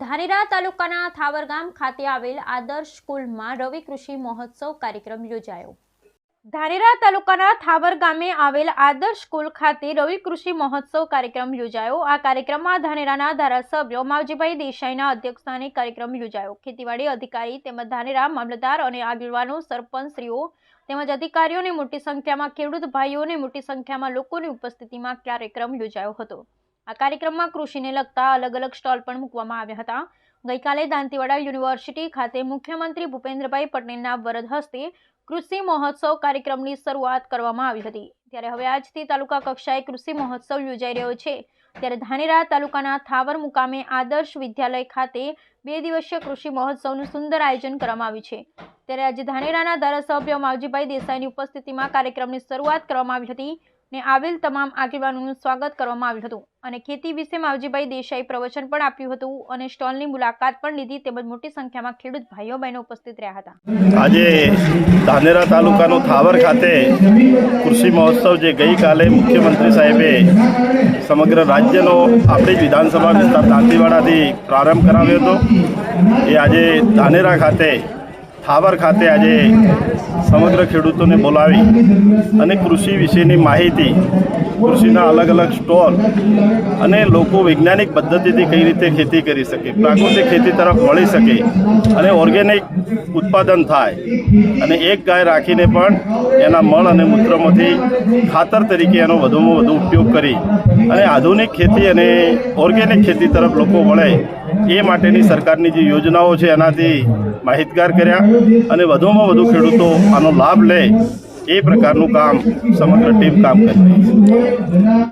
ધાનેરા તાલુકાના થાવર ગામ ખાતે આવેલ આદર્શ સ્કૂલમાં રવિ કૃષિ મહોત્સવ કાર્યક્રમ યોજાયો. ધાનેરા તાલુકાના થાવર ગામે આવેલ આદર્શ સ્કૂલ ખાતે રવિ કૃષિ મહોત્સવ કાર્યક્રમ યોજાયો. આ કાર્યક્રમમાં ધાનેરાના ધારાસભ્યો માવજીભાઈ દેસાઈના અધ્યક્ષસ્થાને કાર્યક્રમ યોજાયો. ખેતીવાડી અધિકારી તેમજ ધાનેરા મામલતદાર અને આગેવાનો, સરપંચશ્રીઓ તેમજ અધિકારીઓની મોટી સંખ્યામાં ખેડૂત ભાઈઓની મોટી સંખ્યામાં લોકોની ઉપસ્થિતિમાં કાર્યક્રમ યોજાયો હતો. આ કાર્યક્રમમાં કૃષિને લગતા અલગ અલગ સ્ટોલ પણ મૂકવામાં આવ્યા હતા. ગઈકાલે દાંતીવાડા યુનિવર્સિટી ખાતે મુખ્યમંત્રી ભૂપેન્દ્રભાઈ પટેલના વરદ હસ્તે કૃષિ મહોત્સવ કાર્યક્રમની શરૂઆત કરવામાં આવી હતી. ત્યારે હવે આજથી તાલુકા કક્ષાએ કૃષિ મહોત્સવ યોજાઈ રહ્યો છે. ત્યારે ધાનેરા તાલુકાના થાવર મુકામે આદર્શ વિદ્યાલય ખાતે બે દિવસીય કૃષિ મહોત્સવનું સુંદર આયોજન કરવામાં આવ્યું છે. ત્યારે આજે ધાનેરાના ધારાસભ્ય માવજીભાઈ દેસાઈની ઉપસ્થિતિમાં કાર્યક્રમની શરૂઆત કરવામાં આવી હતી. ને આવેલ તમામ આગેવાનોનું સ્વાગત કરવામાં આવ્યું હતું. અને ખેતી વિશે માવજીભાઈ દેસાઈ પ્રવચન પણ આપ્યું હતું અને સ્ટોલની મુલાકાત પણ લીધી તેમજ મોટી સંખ્યામાં ખેડૂત ભાઈઓ બહેનો ઉપસ્થિત રહ્યા હતા. આજે ધાનેરા તાલુકાનો થાવર ખાતે કૃષિ મહોત્સવ જે ગઈકાલે મુખ્યમંત્રી સાહેબે સમગ્ર રાજ્યનો આપણી જ વિધાનસભા વિસ્તાર દાંતીવાડાથી પ્રારંભ કરાવ્યો હતો. એ આજે ધાનેરા ખાતે થાવર ખાતે આજે સમગ્ર ખેડૂતોને બોલાવી અને કૃષિ વિશેની માહિતી, કૃષિના અલગ અલગ સ્ટોલ અને લોકો વૈજ્ઞાનિક પદ્ધતિથી કઈ રીતે ખેતી કરી શકે, પ્રાકૃતિક ખેતી તરફ વળી શકે અને ઓર્ગેનિક ઉત્પાદન થાય અને એક ગાય રાખીને પણ એના મળ અને મૂત્રમાંથી ખાતર તરીકે એનો વધુમાં વધુ ઉપયોગ કરી અને આધુનિક ખેતી અને ઓર્ગેનિક ખેતી તરફ લોકો વળે એ માટેની સરકારની જે યોજનાઓ છે, એનાથી માહિતગાર કર્યા અને વધુમાં વધુ ખેડૂતો આનો લાભ લે એ પ્રકારનું કામ સમગ્ર ટીમ કામ કરી રહી છે.